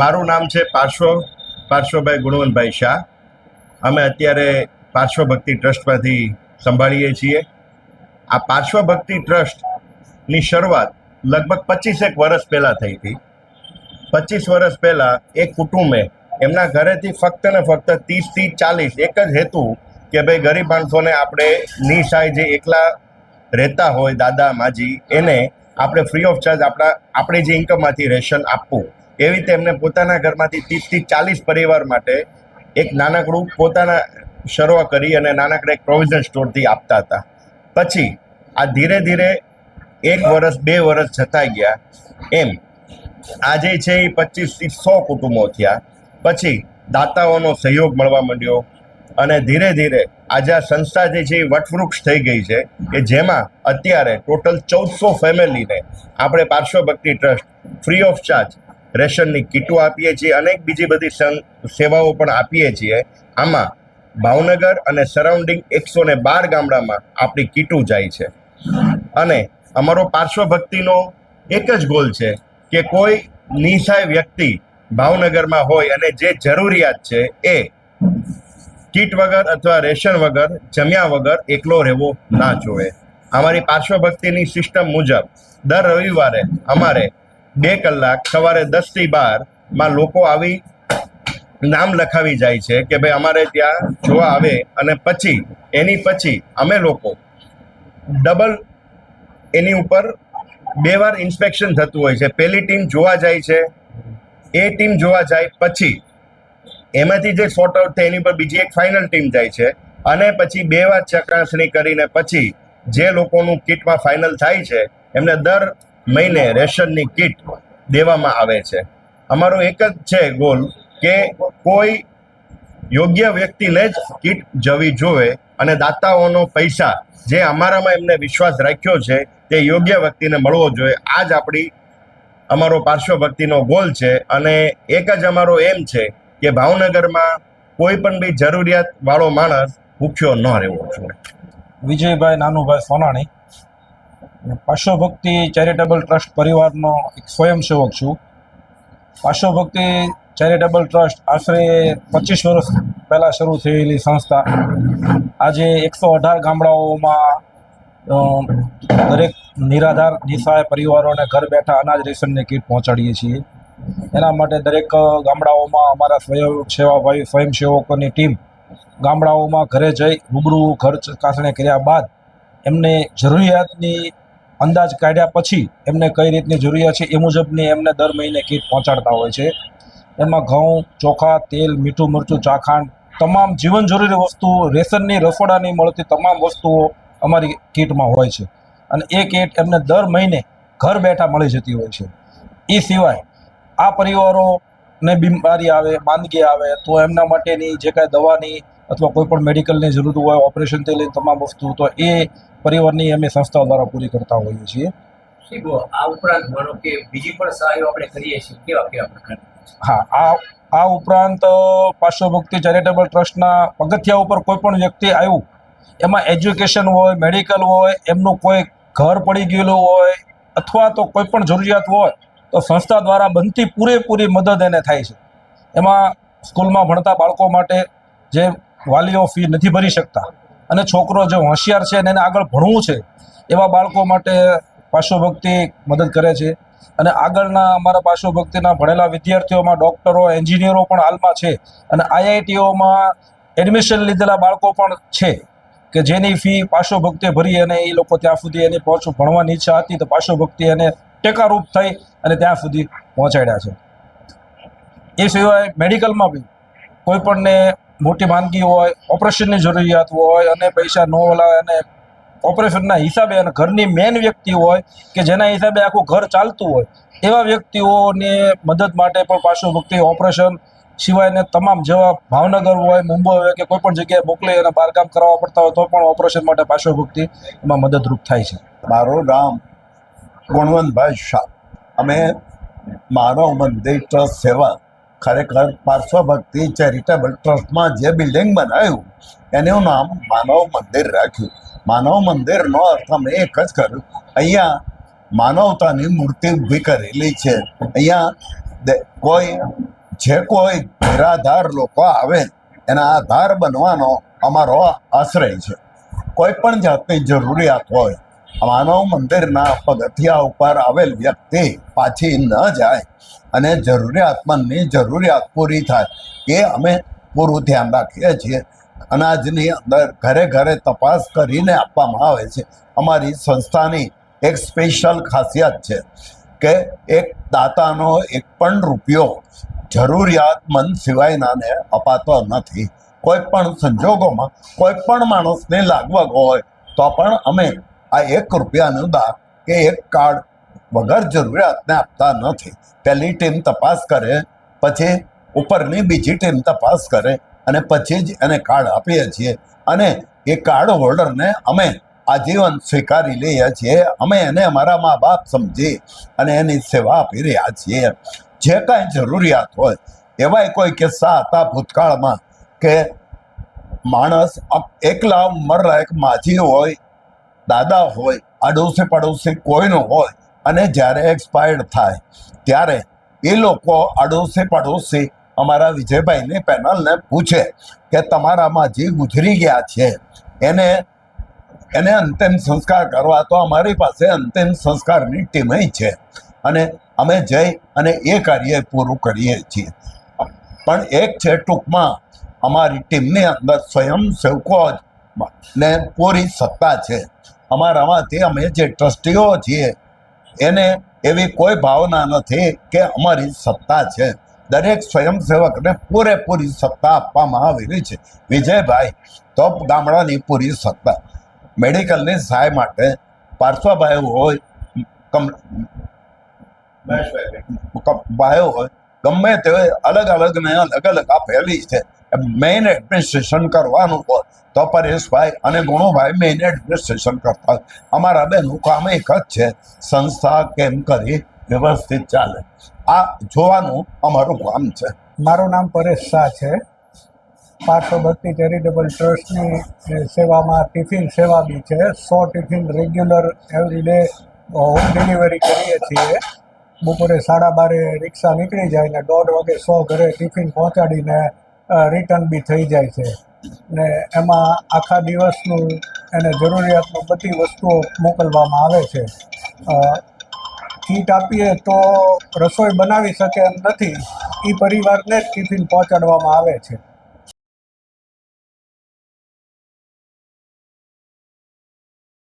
મારું નામ છે પાર્શ્વ, પાર્શ્વભાઈ ગુણવંતભાઈ શાહ. અમે અત્યારે પાર્શ્વ ભક્તિ ટ્રસ્ટમાંથી સંભાળીએ છીએ. આ પાર્શ્વ ભક્તિ ટ્રસ્ટની શરૂઆત લગભગ પચીસેક વર્ષ પહેલાં થઈ હતી. પચીસ વર્ષ પહેલાં એક કુટુંબે એમના ઘરેથી ફક્ત ને ફક્ત ત્રીસથી ચાલીસ એક જ હેતુ કે ભાઈ ગરીબ માણસોને આપણે નિસહાય જે એકલા રહેતા હોય દાદા, માજી, એને આપણે ફ્રી ઓફ ચાર્જ આપણા આપણી જે ઇન્કમમાંથી રેશન આપવું. એવી રીતે એમને પોતાના ઘરમાંથી ત્રીસથી ચાલીસ પરિવાર માટે એક નાનકડું પોતાના શરૂઆત કરી અને નાનકડા એક પ્રોવિઝન સ્ટોરથી આપતા હતા. પછી આ ધીરે ધીરે એક વર્ષ બે વર્ષ જતા ગયા. એમ. આજે છે એ પચીસથી સો કુટુંબો થયા. પછી દાતાઓનો સહયોગ મળવા માંડ્યો અને ધીરે ધીરે આજે આ સંસ્થા જે છે એ વટવૃક્ષ થઈ ગઈ છે કે જેમાં અત્યારે ટોટલ ચૌદસો ફેમિલીને આપણે Parshwa Bhakti trust, free of charge રેશનની કીટો આપીએ છીએ, અનેક બીજી બધી સેવાઓ પણ આપીએ છીએ. આમાં ભાવનગર અને સરાઉન્ડિંગ એકસો ને બાર ગામડામાં આપણી કીટું જાય છે. અને અમારો પાર્શ્વ ભક્તિનો એક જ ગોલ છે કે કોઈ નિસહાય વ્યક્તિ ભાવનગરમાં હોય અને જે જરૂરિયાત છે એ કીટ વગર અથવા રેશન વગર, જમ્યા વગર એકલો રહેવો ના જોવે અમારી પાર્શ્વ ભક્તિની સિસ્ટમ મુજબ દર રવિવારે અમારે બે કલાક, સવારે દસથી બારમાં લોકો આવી નામ લખાવી જાય છે કે ભાઈ અમારે ત્યાં જોવા આવે અને પછી, એની પછી અમે લોકો ડબલ એની ઉપર બે વાર ઇન્સ્પેક્શન થતું હોય છે. પહેલી ટીમ જોવા જાય છે, એ ટીમ જોવા જાય પછી, એમાંથી જે શોર્ટ આઉટ થાય એની પર બીજી એક ફાઇનલ ટીમ જાય છે અને પછી બે વાર ચકાસણી કરીને પછી જે લોકોનું કિટમાં ફાઇનલ થાય છે, એમને દર મહિને રેશનની કિટ દેવામાં આવે છે. અમારો એક જ છે ગોલ કે કોઈ યોગ્ય વ્યક્તિને જ કીટ જવી જોવે અને દાતાઓનો પૈસા જે અમારામાં એમને વિશ્વાસ રાખ્યો છે તે યોગ્ય વ્યક્તિને મળવો જોઈએ. આ જ આપણી અમારો પાર્શ્વ ભક્તિનો ગોલ છે અને એક જ અમારો એમ છે કે ભાવનગરમાં કોઈ પણ બી જરૂરિયાત વાળો માણસ ભૂખ્યો ન રહેવો જોઈએ. વિજયભાઈ, નાનુભાઈ સોનાણી. પાર્શ્વભક્તિ ચેરિટેબલ ટ્રસ્ટ પરિવારનો એક સ્વયંસેવક છું. પાર્શ્વભક્તિ ચેરિટેબલ ટ્રસ્ટ આશરે પચીસ વર્ષ પહેલાં શરૂ થયેલી સંસ્થા. આજે એકસો અઢાર ગામડાઓમાં દરેક નિરાધાર નિસહાય પરિવારોને ઘર બેઠા અનાજ રેશનની કીટ પહોંચાડીએ છીએ. એના માટે દરેક ગામડાઓમાં અમારા સ્વયં સેવાભાવી સ્વયંસેવકોની ટીમ ગામડાઓમાં ઘરે જઈ રૂબરૂ ઘર ચકાસણી કર્યા બાદ એમને જરૂરિયાતની અંદાજ કાઢ્યા પછી એમને કઈ રીતની જરૂરિયાત છે એ મુજબની એમને દર મહિને કીટ પહોંચાડતા હોય છે. એમાં ઘઉં, ચોખા, તેલ, મીઠું, મરચું ચાખાંડ તમામ જીવન જરૂરી વસ્તુઓ રેશનની રસોડાની મળતી તમામ વસ્તુઓ અમારી કીટમાં હોય છે. અને એ કીટ એમને દર મહિને ઘર બેઠા મળી જતી હોય છે. એ સિવાય આ પરિવારોને બીમારી આવે, માંદગી આવે તો એમના માટેની જે કાંઈ દવાની અથવા કોઈ પણ મેડિકલની જરૂર હોય ઓપરેશનથી લઈને તમામ વસ્તુ તો એ પરિવારની અમે સંસ્થાઓ દ્વારા પૂરી કરતા હોઈએ છીએ. આ ઉપરાંત માનો કે બીજી પણ સહાયો આપણે કરીએ છીએ કેવા કેવા પ્રકારની? હા આ આ ઉપરાંત પાર્શ્વભક્તિ ચેરિટેબલ ટ્રસ્ટના પગથિયા ઉપર કોઈ પણ વ્યક્તિ આવ્યું એમાં એજ્યુકેશન હોય મેડિકલ હોય એમનું કોઈ ઘર પડી ગયેલું હોય અથવા તો કોઈ પણ જરૂરિયાત હોય તો સંસ્થા દ્વારા બનતી પૂરેપૂરી મદદ એને થાય છે. એમાં સ્કૂલમાં ભણતા બાળકો માટે જે વાલીઓ ફી નથી ભરી શકતા. અને છોકરો જે હોશિયાર છે અને એને આગળ ભણવું છે, એવા બાળકો માટે પાર્શ્વભક્તિ મદદ કરે છે. અને આગળના અમારા પાર્શ્વભક્તિના ભણેલા વિદ્યાર્થીઓમાં ડૉક્ટરો, એન્જિનિયરો પણ હાલમાં છે. અને આઈઆઈટીઓમાં એડમિશન લીધેલા બાળકો પણ છે કે જેની ફી પાર્શ્વભક્તિ ભરી અને એ લોકો ત્યાં સુધી એની પહોંચ ભણવાની ઈચ્છા હતી તો પાર્શ્વભક્તિ એને ટેકારૂપ થઈ અને ત્યાં સુધી પહોંચાડ્યા છે. એ સિવાય મેડિકલમાં બી કોઈ પણને મોટી માંદગી હોય ઓપરેશનની જરૂરિયાત હોય અને પૈસા ન ઓલા અને ઓપરેશનના હિસાબે અને ઘરની મેન વ્યક્તિ હોય કે જેના હિસાબે આખું ઘર ચાલતું હોય, એવા વ્યક્તિઓને મદદ માટે પણ પાર્શ્વભક્તિ ઓપરેશન સિવાયને તમામ જેવા ભાવનગર હોય, મુંબઈ હોય કે કોઈ પણ જગ્યાએ મોકલી અને બારકામ કરાવવા પડતા હોય તો પણ ઓપરેશન માટે પાર્શ્વભક્તિ એમાં મદદરૂપ થાય છે. મારું નામ ગુણવંતભાઈ શાહ. અમે માનવ મંદિર ટ્રસ્ટ સેવા ખરેખર પાર્શ્વભક્તિ ચેરિટેબલ ટ્રસ્ટમાં જે બિલ્ડિંગ બનાવ્યું, એનું નામ માનવ મંદિર રાખ્યું. માનવ મંદિરનો અર્થ અમે એક જ કર્યું અહીંયા માનવતાની મૂર્તિ ઊભી કરેલી છે. અહીંયા કોઈ, જે કોઈ નિરાધાર લોકો આવે, એના આધાર બનવાનો અમારો આશ્રય છે. કોઈ પણ જાતની જરૂરિયાત હોય માનવ મંદિરના પગથિયા ઉપર આવેલ વ્યક્તિ પાછી ન જાય અને જરૂરિયાતમંદની જરૂરિયાત પૂરી થાય, એ અમે પૂરું ધ્યાન રાખીએ છીએ. અનાજની અંદર ઘરે ઘરે તપાસ કરીને આપવામાં આવે છે. અમારી સંસ્થાની એક સ્પેશિયલ ખાસિયત છે કે એક દાતાનો એક પણ રૂપિયો જરૂરિયાતમંદ સિવાયનાને અપાતો નથી. કોઈ પણ સંજોગોમાં કોઈ પણ માણસને લાગવગ હોય તો પણ અમે આ એક રૂપિયાનું દાન કે એક કાર્ડ વગર જરૂરિયાતને આપતા નથી. પહેલી ટીમ તપાસ કરે, પછી ઉપરની બીજી ટીમ તપાસ કરે અને પછી જ એને કાર્ડ આપીએ છીએ. અને એ કાર્ડ હોલ્ડરને અમે આજીવન સ્વીકારી લઈએ છીએ. અમે એને અમારા મા બાપ સમજી અને એની સેવા આપી રહ્યા છીએ. જે કાંઈ જરૂરિયાત હોય, એવાય કોઈ કિસ્સા હતા ભૂતકાળમાં કે માણસ એકલા એક માજી હોય દાદા હોય, આડોશી પડોશી કોઈનો હોય અને જ્યારે એક્સપાયર્ડ થાય, ત્યારે એ લોકો આડોશી પડોશી અમારા વિજયભાઈની પેનલને પૂછે કે તમારામાં જે ગુજરી ગયા છે, એને એને અંતિમ સંસ્કાર કરવા તો અમારી પાસે અંતિમ સંસ્કારની ટીમે છે. અને અમે જઈ અને એ કાર્ય પૂરું કરીએ છીએ. પણ એક છે ટૂંકમાં, અમારી ટીમની અંદર સ્વયંસેવકો જ ને પૂરી સત્તા છે. અમારામાંથી અમે જે ટ્રસ્ટીઓ છીએ એને એવી કોઈ ભાવના નથી કે અમારી સત્તા છે. દરેક સ્વયંસેવકને પૂરેપૂરી સત્તા આપવામાં આવેલી છે. વિજયભાઈ તો ગામડાની પૂરી સત્તા. મેડિકલની સહાય માટે પાર્શ્વભાઈ હોય કમ ભાઈઓ હોય ગમે તે અલગ અલગ ને અલગ અલગ આપેલી છે. મેઇન એડમિનિસ્ટ્રેશન કરવાનું હોય, તો પરેશભાઈ અને ગુણુભાઈ મેઇન એડમિનિસ્ટ્રેશન કરતા. અમારા બેનું કામ એક જ છે, સંસ્થા કેમ કરી વ્યવસ્થિત ચાલે. આ જોવાનું અમારું કામ છે. મારું નામ પરેશ શાહ છે. પાર્શ્વ ભક્તિ ચેરિટેબલ ટ્રસ્ટની સેવામાં ટિફિન સેવા બી છે. So tiffin regular every day home delivery કરીએ છીએ. બપોરે સાડા બારે રિક્ષા નીકળી જાય ને દોઢ વાગે સો ઘરે ટિફિન પહોંચાડીને રિટર્ન બી થઈ જાય છે. ને એમાં આખા દિવસનું એને જરૂરિયાતનું બધી વસ્તુઓ મોકલવામાં આવે છે. કીટ આપીએ તો રસોઈ બનાવી શકે એમ નથી. એ પરિવારને જ ટિફિન પહોંચાડવામાં આવે છે.